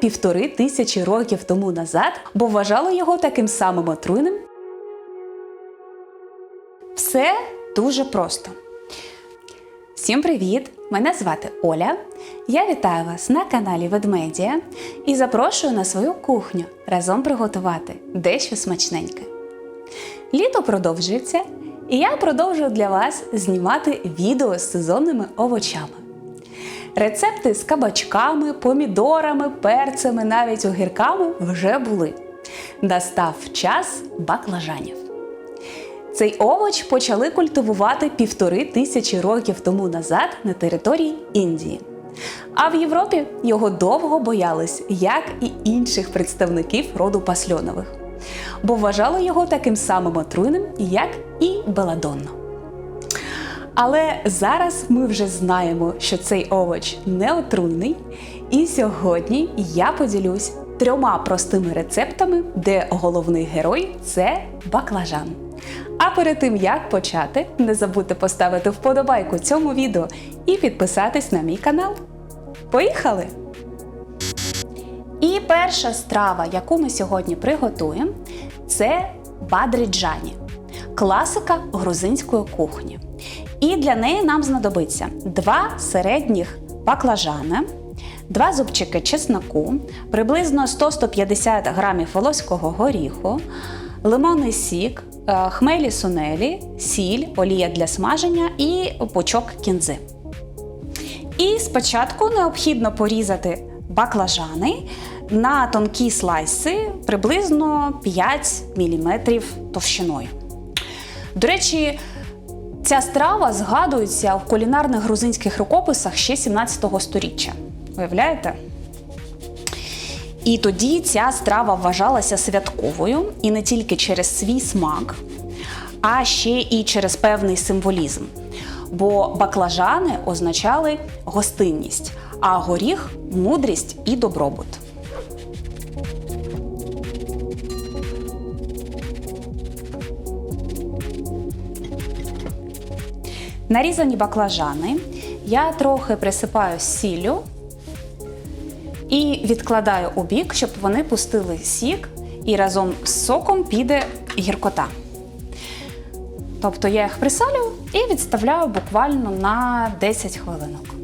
півтори тисячі років тому назад, бо вважали його таким самим отруйним? Все дуже просто. Всім привіт! Мене звати Оля. Я вітаю вас на каналі Ведмедія і запрошую на свою кухню разом приготувати дещо смачненьке. Літо продовжується, і я продовжую для вас знімати відео з сезонними овочами. Рецепти з кабачками, помідорами, перцями, навіть огірками вже були. Настав час баклажанів. Цей овоч почали культивувати півтори тисячі років тому назад на території Індії. А в Європі його довго боялись, як і інших представників роду пасльонових, бо вважали його таким самим отруйним, як і беладонно. Але зараз ми вже знаємо, що цей овоч не отруйний, і сьогодні я поділюсь трьома простими рецептами, де головний герой це баклажан. А перед тим як почати, не забудьте поставити вподобайку цьому відео і підписатись на мій канал. Поїхали! І перша страва, яку ми сьогодні приготуємо, це бадріджані класика грузинської кухні. І для неї нам знадобиться два середніх баклажани, два зубчики чесноку, приблизно 100-150 грамів волоського горіху, лимонний сік, е, хмелі сунелі, сіль, олія для смаження і пучок кінзи. І спочатку необхідно порізати баклажани на тонкі слайси приблизно 5 мм товщиною. До речі, ця страва згадується в кулінарних грузинських рукописах ще 17 століття. Уявляєте? І тоді ця страва вважалася святковою і не тільки через свій смак, а ще і через певний символізм. Бо баклажани означали гостинність, а горіх мудрість і добробут. Нарізані баклажани я трохи присипаю сіллю і відкладаю у бік, щоб вони пустили сік, і разом з соком піде гіркота. Тобто я їх присалю і відставляю буквально на 10 хвилинок.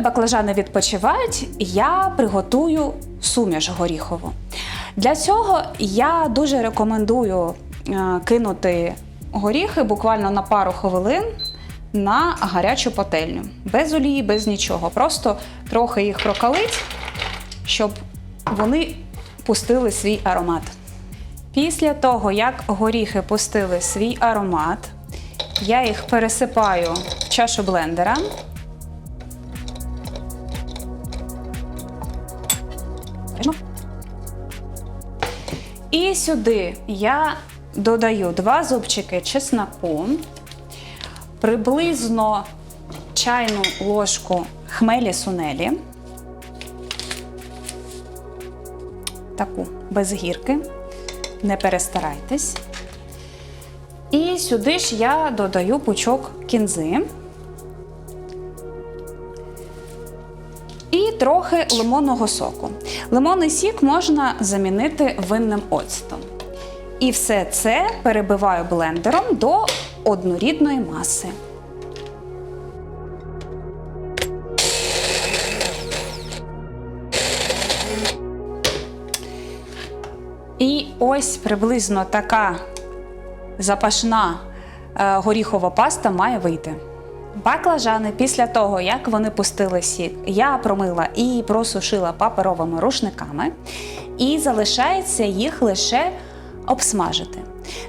Поки баклажани відпочивають, я приготую суміш горіхову. Для цього я дуже рекомендую е, кинути горіхи буквально на пару хвилин на гарячу пательню. Без олії, без нічого. Просто трохи їх прокалить, щоб вони пустили свій аромат. Після того, як горіхи пустили свій аромат, я їх пересипаю в чашу блендера. І сюди я додаю два зубчики чесноку, приблизно чайну ложку хмелі сунелі, таку без гірки, не перестарайтесь. І сюди ж я додаю пучок кінзи. Трохи лимонного соку. Лимонний сік можна замінити винним оцтом. І все це перебиваю блендером до однорідної маси. І ось приблизно така запашна е, горіхова паста має вийти. Баклажани після того, як вони пустили сік, я промила і просушила паперовими рушниками, і залишається їх лише обсмажити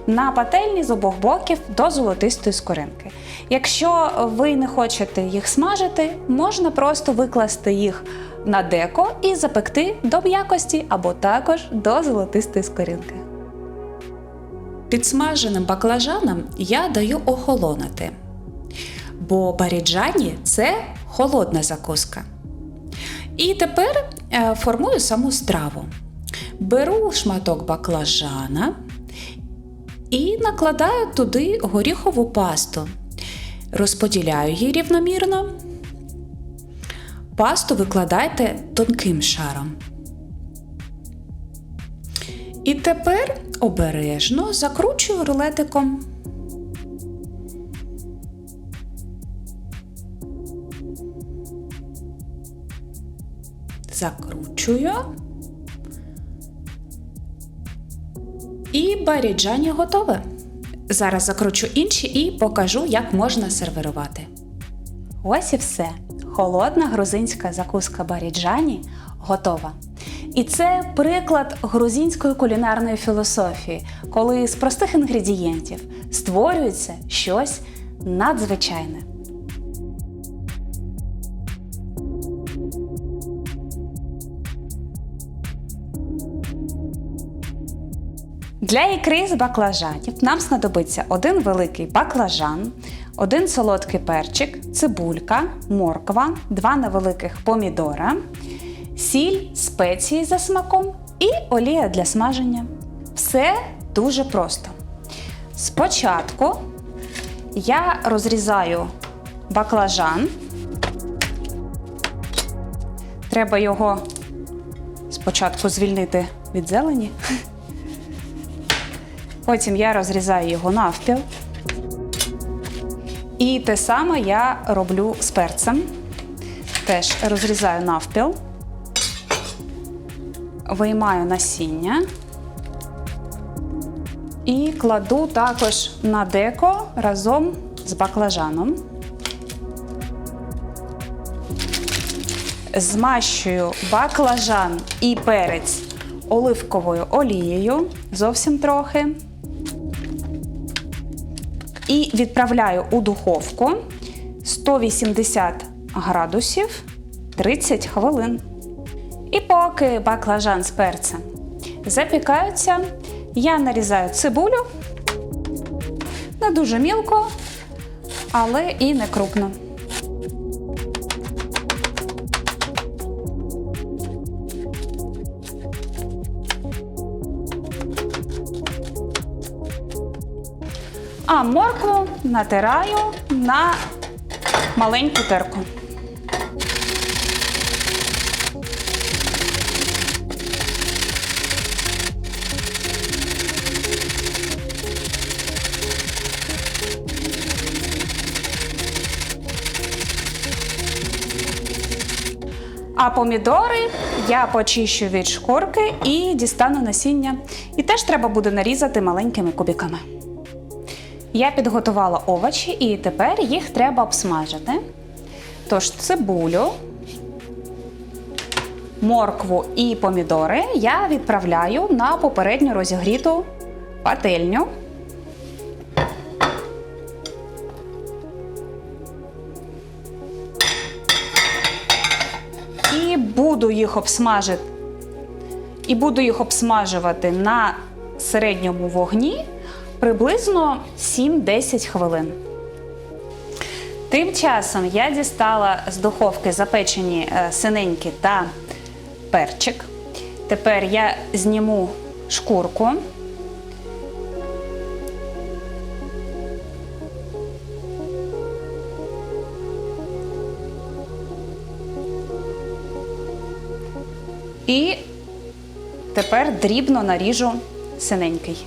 на пательні з обох боків до золотистої скоринки. Якщо ви не хочете їх смажити, можна просто викласти їх на деко і запекти до м'якості або також до золотистої скоринки. Підсмаженим баклажанам я даю охолонути, бо баріджані це холодна закуска. І тепер е, формую саму страву. Беру шматок баклажана і накладаю туди горіхову пасту. Розподіляю її рівномірно. Пасту викладайте тонким шаром. І тепер обережно закручую рулетиком. Закручую. І баріджані готове. Зараз закручу інші і покажу, як можна сервірувати. Ось і все. Холодна грузинська закуска баріджані готова. І це приклад грузинської кулінарної філософії, коли з простих інгредієнтів створюється щось надзвичайне. Для ікри з баклажанів нам знадобиться один великий баклажан, один солодкий перчик, цибулька, морква, два невеликих помідора, сіль, спеції за смаком і олія для смаження. Все дуже просто. Спочатку я розрізаю баклажан. Треба його спочатку звільнити від зелені. Потім я розрізаю його навпіл. І те саме я роблю з перцем. Теж розрізаю навпіл, виймаю насіння і кладу також на деко разом з баклажаном. Змащую баклажан і перець оливковою олією, зовсім трохи. І відправляю у духовку 180 градусів 30 хвилин. І поки баклажан з перцем запікаються, я нарізаю цибулю не дуже мілко, але і не крупно. А моркву натираю на маленьку терку. А помідори я почищу від шкурки і дістану насіння. І теж треба буде нарізати маленькими кубиками. Я підготувала овочі і тепер їх треба обсмажити. Тож цибулю, моркву і помідори я відправляю на попередньо розігріту пательню. І буду їх обсмажити. І буду їх обсмажувати на середньому вогні приблизно 7-10 хвилин. Тим часом я дістала з духовки запечені е, синенькі та перчик. Тепер я зніму шкурку. І тепер дрібно наріжу синенький.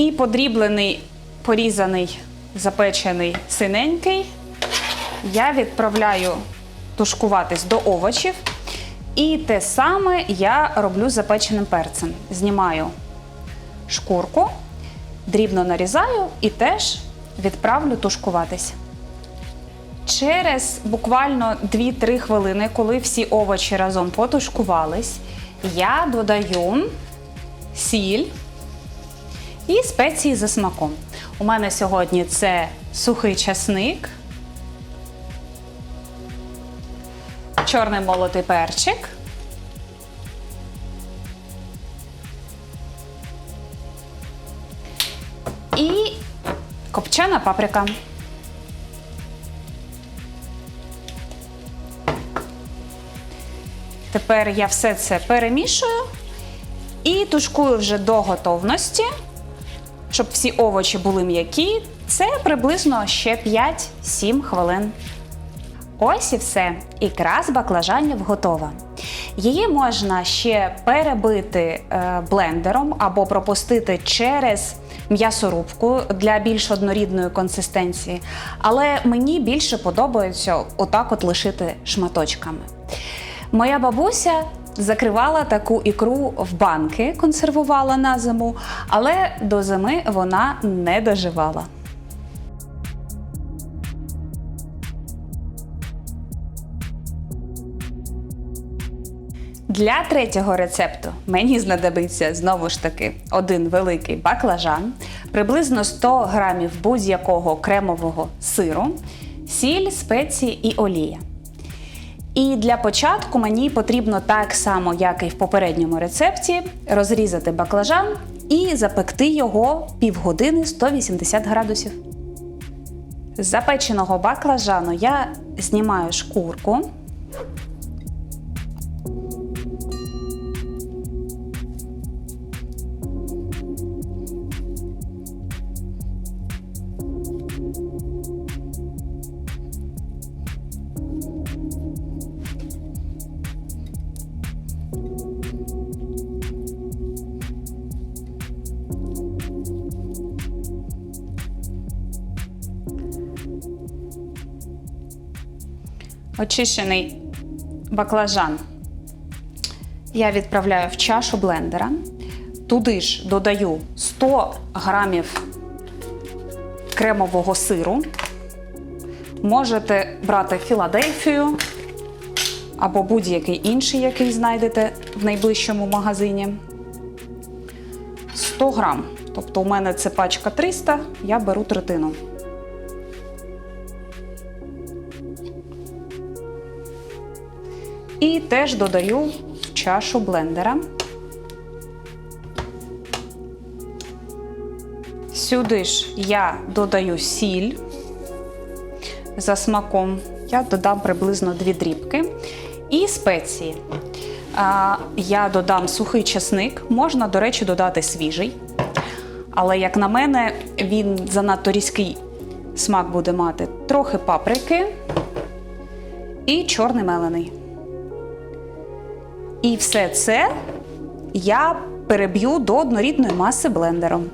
І подріблений, порізаний, запечений синенький я відправляю тушкуватись до овочів. І те саме я роблю з запеченим перцем. Знімаю шкурку, дрібно нарізаю і теж відправлю тушкуватись. Через буквально 2-3 хвилини, коли всі овочі разом потушкувались, я додаю сіль і спеції за смаком. У мене сьогодні це сухий часник, чорний молотий перчик. І копчена паприка. Тепер я все це перемішую і тушкую вже до готовності, щоб всі овочі були м'які. Це приблизно ще 5-7 хвилин. Ось і все. Ікра з баклажанів готова. Її можна ще перебити е, блендером або пропустити через м'ясорубку для більш однорідної консистенції. Але мені більше подобається отак от лишити шматочками. Моя бабуся закривала таку ікру в банки, консервувала на зиму, але до зими вона не доживала. Для третього рецепту мені знадобиться знову ж таки один великий баклажан, приблизно 100 грамів будь-якого кремового сиру, сіль, спеції і олія. І для початку мені потрібно так само, як і в попередньому рецепті, розрізати баклажан і запекти його півгодини 180 градусів. З запеченого баклажану я знімаю шкурку. Очищений баклажан я відправляю в чашу блендера. Туди ж додаю 100 грамів кремового сиру. Можете брати Філадельфію або будь-який інший, який знайдете в найближчому магазині. 100 грам. Тобто у мене це пачка 300, я беру третину. І теж додаю в чашу блендера. Сюди ж я додаю сіль за смаком. Я додам приблизно дві дрібки. І спеції. Я додам сухий часник, можна, до речі, додати свіжий. Але, як на мене, він занадто різкий смак буде мати трохи паприки і чорний мелений. І все це я переб'ю до однорідної маси блендером.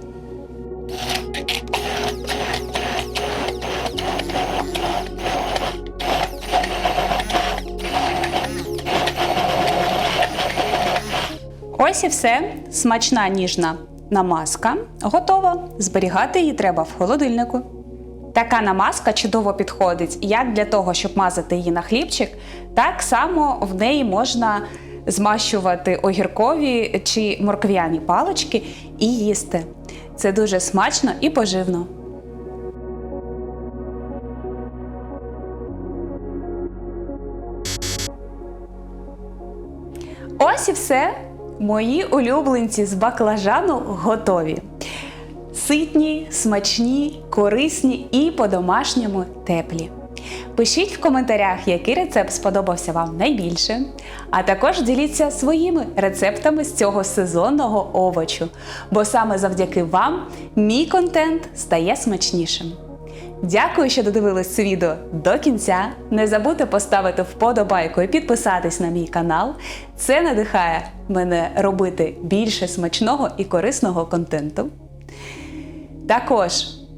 Ось і все. Смачна ніжна намазка. Готова. Зберігати її треба в холодильнику. Така намазка чудово підходить як для того, щоб мазати її на хлібчик, так само в неї можна змащувати огіркові чи морквяні палички і їсти. Це дуже смачно і поживно. Ось і все. Мої улюбленці з баклажану готові. Ситні, смачні, корисні і по-домашньому теплі. Пишіть в коментарях, який рецепт сподобався вам найбільше. А також діліться своїми рецептами з цього сезонного овочу, бо саме завдяки вам мій контент стає смачнішим. Дякую, що додивились це відео до кінця. Не забудьте поставити вподобайку і підписатись на мій канал. Це надихає мене робити більше смачного і корисного контенту. Також